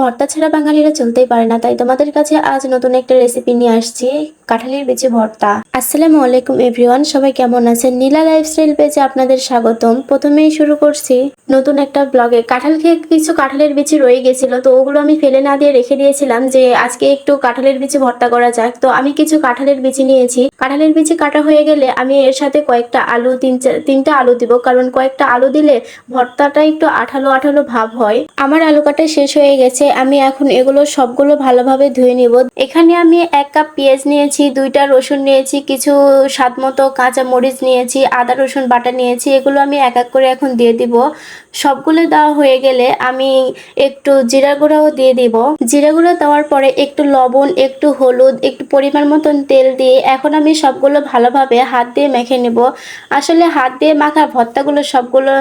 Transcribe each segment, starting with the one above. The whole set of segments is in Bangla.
ভর্তা ছাড়া বাঙালিরা চলতেই পারে না, তাই তোমাদের কাছে আজ নতুন একটা রেসিপি নিয়ে আসছি, কাঁঠালের বিচি ভর্তা। আসসালামু আলাইকুম এভরিওয়ান সবাই কেমন আছেন? নীলা লাইফস্টাইল পেজে আপনাদের স্বাগতম। প্রথমেই শুরু করছি নতুন একটা ব্লগে কাঁঠাল খেয়ে কিছু কাঁঠালের বিচি রয়ে গেছিল, তো ওগুলো আমি ফেলে না দিয়ে রেখে দিয়েছিলাম যে আজকে একটু কাঁঠালের বিচি ভর্তা করা যাক। তো আমি কিছু কাঁঠালের বিচি নিয়েছি। কাঁঠালের বিচি কাটা হয়ে গেলে আমি এর সাথে কয়েকটা আলু, তিন তিনটা আলু দিব, কারণ কয়েকটা আলু দিলে ভর্তাটা একটু আঠালো আঠালো ভাব হয়। আমার আলু কাটা শেষ হয়ে গেছে আমি এখন এগুলো সবগুলো ভালোভাবে ধুয়ে নিব। এখানে আমি এক কাপ পেঁয়াজ নিয়েছি, দুইটা রসুন নিয়েছি, কিছু স্বাদ মতো কাঁচা মরিচ নিয়েছি, আদা, রসুন, বাটা নিয়েছি, এগুলো আমি এক এক করে এখন দিয়ে দিব। সবগুলো দেওয়া হয়ে গেলে আমি একটু জিরা গুঁড়াও দিয়ে দিব। জিরা গুঁড়ো দেওয়ার পরে একটু লবণ, একটু হলুদ, একটু পরিমাণ মতন তেল দিয়ে এখন আমি সবগুলো ভালোভাবে হাত দিয়ে মেখে নেব। আসলে হাত দিয়ে মাখা ভর্তাগুলো সবগুলো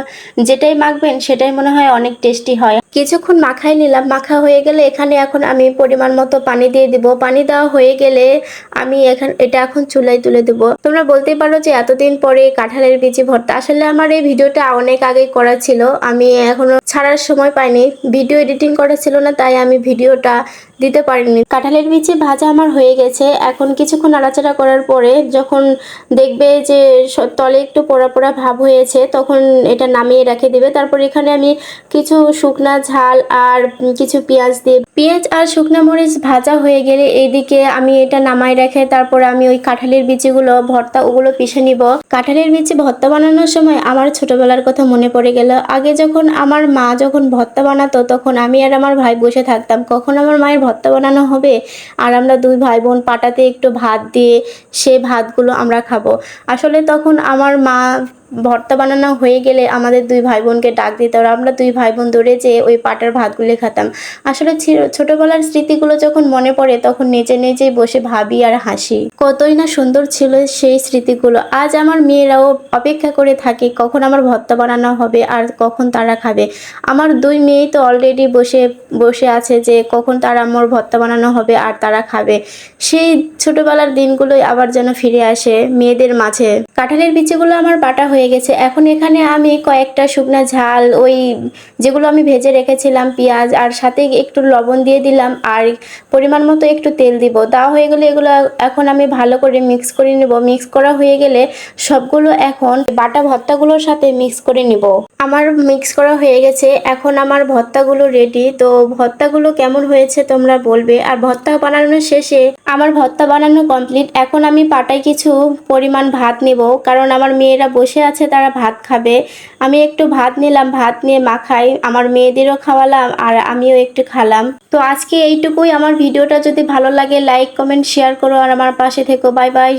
যেটাই মাখবেন সেটাই মনে হয় অনেক টেস্টি হয়। কিছুক্ষণ মাখাই নিলাম, মাখা হয়ে গেলে এখানে এখন আমি পরিমাণ মতো পানি দিয়ে দিব। পানি দেওয়া হয়ে গেলে আমি এখান এটা এখন চুলায় তুলে দেব। তোমরা বলতেই পারো যে এতদিন পরে কাঁঠালের বিচি ভর্তা। আসলে আমার এই ভিডিওটা অনেক আগে করা ছিল। আমি এখনও ছাড়ার সময় পাইনি। ভিডিও এডিটিং করা ছিল না, তাই আমি ভিডিওটা দিতে পারিনি। কাঁঠালের বিচি ভাজা আমার হয়ে গেছে। এখন কিছুক্ষণ নাড়াচাড়া করার পরে যখন দেখবে যে তলে একটু পোড়া পোড়া ভাব হয়েছে, তখন এটা নামিয়ে রেখে দিবে। তারপর এখানে আমি কিছু শুকনা ঝাল আর কিছু পেঁয়াজ দিয়ে পেঁয়াজ আর শুকনা মরিচ ভাজা হয়ে গেলে এইদিকে আমি এটা নামাই রেখে তারপর আমি ওই কাঁঠালের বিচিগুলো ভর্তা ওগুলো পিষে নিব। কাঁঠালের বিচি ভর্তা বানানোর সময় আমার ছোটবেলার কথা মনে পড়ে গেল। আগে যখন আমার মা যখন ভর্তা বানাতো, তখন আমি আর আমার ভাই বসে থাকতাম। কখন আমার মায়ের ভর্তা বানানো হবে? আর আমরা দুই ভাই বোন পাটাতে একটু ভাত দিয়ে সে ভাতগুলো আমরা খাব। আসলে তখন আমার মা ভর্তা বানানো হয়ে গেলে আমাদের দুই ভাই বোনকে ডাক দিত আর আমরা দুই ভাই বোন দৌড়ে যেয়ে ওই পাটার ভাতগুলো খেতাম। আসলে ছোটবেলার স্মৃতিগুলো যখন মনে পড়ে, তখন নিজে নিজেই বসে ভাবি আর হাসি। কতই না সুন্দর ছিল সেই স্মৃতিগুলো। আজ আমার মেয়েরাও অপেক্ষা করে থাকে কখন আমার ভর্তা বানানো হবে আর কখন তারা খাবে। আমার দুই মেয়েই তো অলরেডি বসে বসে আছে যে কখন তারা আমার ভর্তা বানানো হবে আর তারা খাবে। সেই ছোটবেলার দিনগুলোই আবার যেন ফিরে আসে মেয়েদের মাঝে। কাঁঠালের বিচিগুলো আমার বাটা হয়ে গেছে। এখন এখানে আমি কয়েকটা শুকনা ঝাল, ওই যেগুলো আমি ভেজে রেখেছিলাম, পেঁয়াজ, আর সাথে একটু লবণ দিয়ে দিলাম, আর পরিমাণ মতো একটু তেল দিব। দেওয়া হয়ে গেলে এগুলো এখন আমি ভালো করে মিক্স করে নেব। মিক্স করা হয়ে গেলে সবগুলো এখন বাটা ভর্তাগুলোর সাথে মিক্স করে নিব। আমার মিক্স করা হয়ে গেছে। এখন আমার ভর্তাগুলো রেডি তো ভর্তাগুলো কেমন হয়েছে তোমরা বলবে। আর ভর্তা বানানোর শেষে আমার ভর্তা বানানো কমপ্লিট এখন আমি পাটায় কিছু পরিমাণ ভাত নেব। কারণ আমার মেয়েরা বসে আছে, তারা ভাত খাবে। আমি একটু ভাত নিলাম, ভাত নিয়ে মাখাই আমার মেয়েদেরও খাওয়ালাম আর আমিও একটু খালাম। তো আজকে এইটুকুই। আমার ভিডিওটা যদি ভালো লাগে লাইক কমেন্ট শেয়ার করো আর আমার পাশে থেকো। Bye bye